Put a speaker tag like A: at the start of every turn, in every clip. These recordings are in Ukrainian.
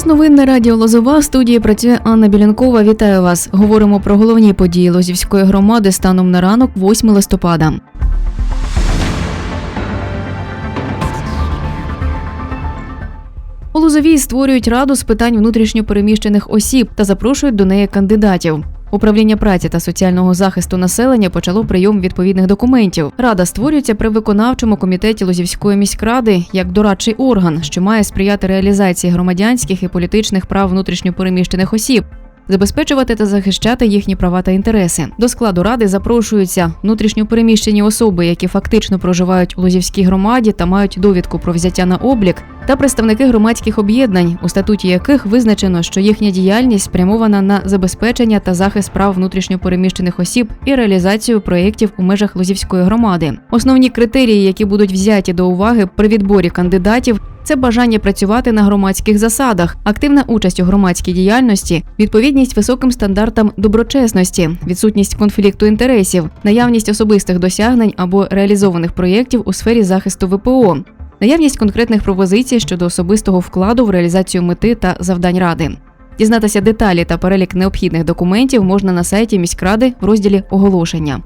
A: Час новин на радіо Лозова в студії працює Анна Білянкова. Вітаю вас. Говоримо про головні події Лозівської громади станом на ранок, 8 листопада. У Лозовій створюють раду з питань внутрішньопереміщених осіб та запрошують до неї кандидатів. Управління праці та соціального захисту населення почало прийом відповідних документів. Рада створюється при виконавчому комітеті Лозівської міськради як дорадчий орган, що має сприяти реалізації громадянських і політичних прав внутрішньо переміщених осіб. Забезпечувати та захищати їхні права та інтереси до складу ради запрошуються внутрішньо переміщені особи, які фактично проживають у Лозівській громаді та мають довідку про взяття на облік, та представники громадських об'єднань, у статуті яких визначено, що їхня діяльність спрямована на забезпечення та захист прав внутрішньо переміщених осіб і реалізацію проєктів у межах Лозівської громади. Основні критерії, які будуть взяті до уваги при відборі кандидатів. Це бажання працювати на громадських засадах, активна участь у громадській діяльності, відповідність високим стандартам доброчесності, відсутність конфлікту інтересів, наявність особистих досягнень або реалізованих проєктів у сфері захисту ВПО, наявність конкретних пропозицій щодо особистого вкладу в реалізацію мети та завдань ради. Дізнатися деталі та перелік необхідних документів можна на сайті міськради в розділі оголошення.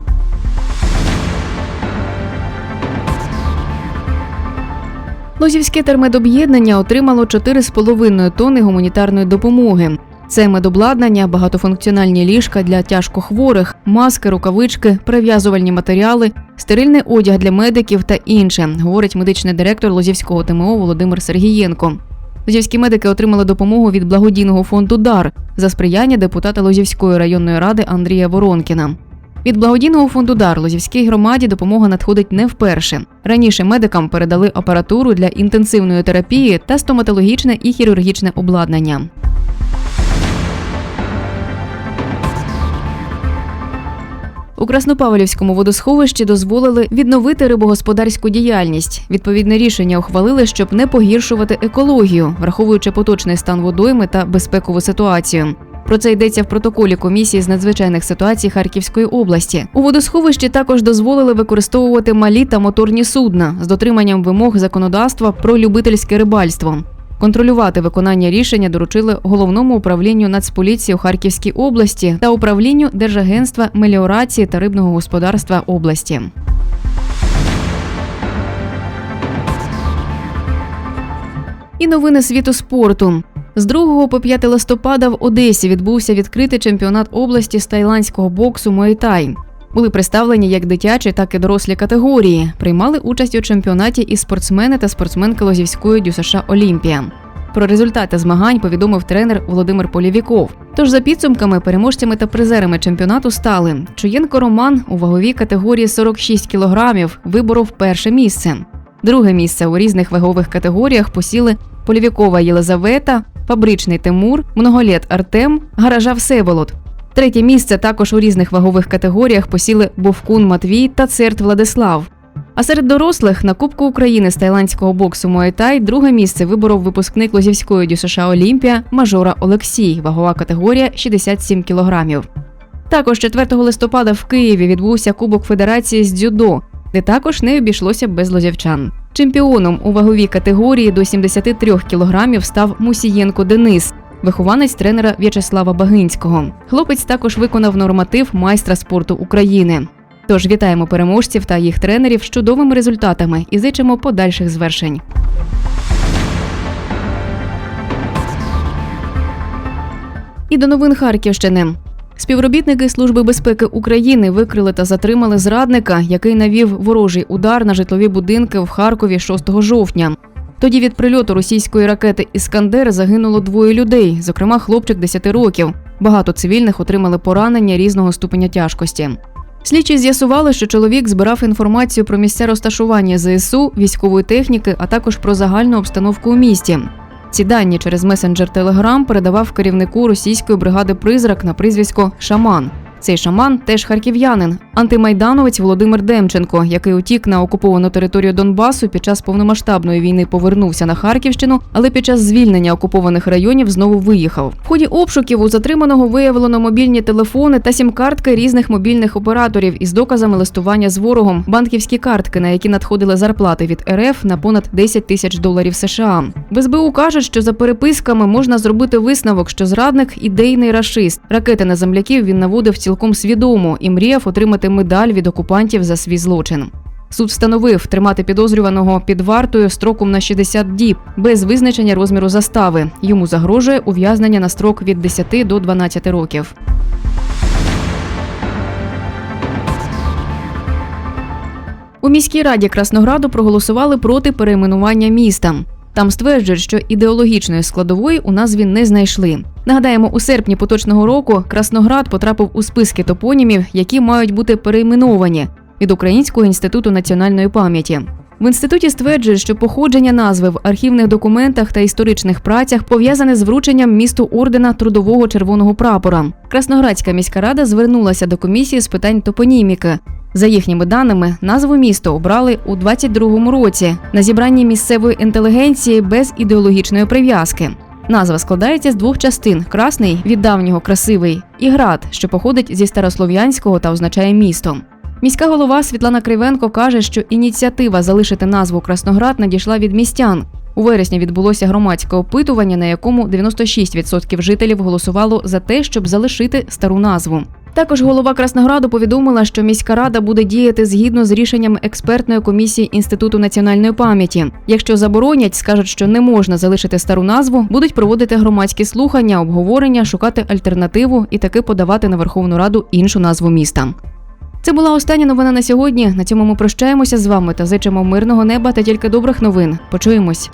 A: Лозівське термедоб'єднання отримало 4,5 тонни гуманітарної допомоги. Це медобладнання, багатофункціональні ліжка для тяжкохворих, маски, рукавички, перев'язувальні матеріали, стерильний одяг для медиків та інше, говорить медичний директор Лозівського ТМО Володимир Сергієнко. Лозівські медики отримали допомогу від благодійного фонду Дар за сприяння депутата Лозівської районної ради Андрія Воронкіна. Від благодійного фонду Дар Лозівській громаді допомога надходить не вперше. Раніше медикам передали апаратуру для інтенсивної терапії та стоматологічне і хірургічне обладнання. У Краснопавлівському водосховищі дозволили відновити рибогосподарську діяльність. Відповідне рішення ухвалили, щоб не погіршувати екологію, враховуючи поточний стан водойми та безпекову ситуацію. Про це йдеться в протоколі комісії з надзвичайних ситуацій Харківської області. У водосховищі також дозволили використовувати малі та моторні судна з дотриманням вимог законодавства про любительське рибальство. Контролювати виконання рішення доручили головному управлінню Нацполіції у Харківській області та управлінню Держагентства меліорації та рибного господарства області. І новини світу спорту. З 2 по 5 листопада в Одесі відбувся відкритий чемпіонат області з тайландського боксу Муайтай. Були представлені як дитячі, так і дорослі категорії. Приймали участь у чемпіонаті і спортсмени та спортсменки Лозівської ДЮСШ Олімпія. Про результати змагань повідомив тренер Володимир Полівіков. Тож за підсумками, переможцями та призерами чемпіонату стали Чуєнко Роман у ваговій категорії 46 кілограмів виборов перше місце. Друге місце у різних вагових категоріях посіли Полівікова Єлизавета, Фабричний Тимур, Многоліт Артем, Гаража Всеволод. Третє місце також у різних вагових категоріях посіли Бовкун Матвій та Церт Владислав. А серед дорослих на Кубку України з тайландського боксу Муайтай друге місце виборов випускник Лозівської ДЮСШ Олімпія Мажора Олексій, вагова категорія 67 кілограмів. Також 4 листопада в Києві відбувся Кубок Федерації з дзюдо, де також не обійшлося без лозівчан. Чемпіоном у ваговій категорії до 73 кілограмів став Мусієнко Денис, вихованець тренера В'ячеслава Багинського. Хлопець також виконав норматив майстра спорту України. Тож вітаємо переможців та їх тренерів з чудовими результатами і зичимо подальших звершень. І до новин Харківщини. Співробітники Служби безпеки України викрили та затримали зрадника, який навів ворожий удар на житлові будинки в Харкові 6 жовтня. Тоді від прильоту російської ракети Іскандер загинуло двоє людей, зокрема хлопчик 10 років. Багато цивільних отримали поранення різного ступеня тяжкості. Слідчі з'ясували, що чоловік збирав інформацію про місця розташування ЗСУ, військової техніки, а також про загальну обстановку у місті. Ці дані через месенджер Телеграм передавав керівнику російської бригади Призрак на прізвисько Шаман. Цей шаман теж харків'янин, антимайдановець Володимир Демченко, який утік на окуповану територію Донбасу під час повномасштабної війни повернувся на Харківщину, але під час звільнення окупованих районів знову виїхав. В ході обшуків у затриманого виявлено мобільні телефони та сім-картки різних мобільних операторів із доказами листування з ворогом, банківські картки, на які надходили зарплати від РФ на понад 10 тисяч доларів США. В СБУ кажуть, що за переписками можна зробити висновок, що зрадник ідейний рашист. Ракети на земляків він наводив цілком свідомо і мріяв отримати медаль від окупантів за свій злочин. Суд встановив тримати підозрюваного під вартою строком на 60 діб без визначення розміру застави. Йому загрожує ув'язнення на строк від 10 до 12 років. У міській раді Краснограду проголосували проти перейменування міста. Там стверджують, що ідеологічної складової у назві не знайшли. Нагадаємо, у серпні поточного року Красноград потрапив у списки топонімів, які мають бути перейменовані від Українського інституту національної пам'яті. В інституті стверджують, що походження назви в архівних документах та історичних працях пов'язане з врученням місту ордена трудового червоного прапора. Красноградська міська рада звернулася до комісії з питань топоніміки. За їхніми даними, назву міста обрали у 22-му році на зібранні місцевої інтелігенції без ідеологічної прив'язки. Назва складається з двох частин: красний від давнього красивий і град, що походить зі старослов'янського та означає місто. Міська голова Світлана Кривенко каже, що ініціатива залишити назву Красноград надійшла від містян. У вересні відбулося громадське опитування, на якому 96% жителів голосувало за те, щоб залишити стару назву. Також голова Краснограду повідомила, що міська рада буде діяти згідно з рішенням експертної комісії Інституту національної пам'яті. Якщо заборонять, скажуть, що не можна залишити стару назву, будуть проводити громадські слухання, обговорення, шукати альтернативу і таки подавати на Верховну Раду іншу назву міста. Це була остання новина на сьогодні. На цьому ми прощаємося з вами та зичимо мирного неба та тільки добрих новин. Почуємось.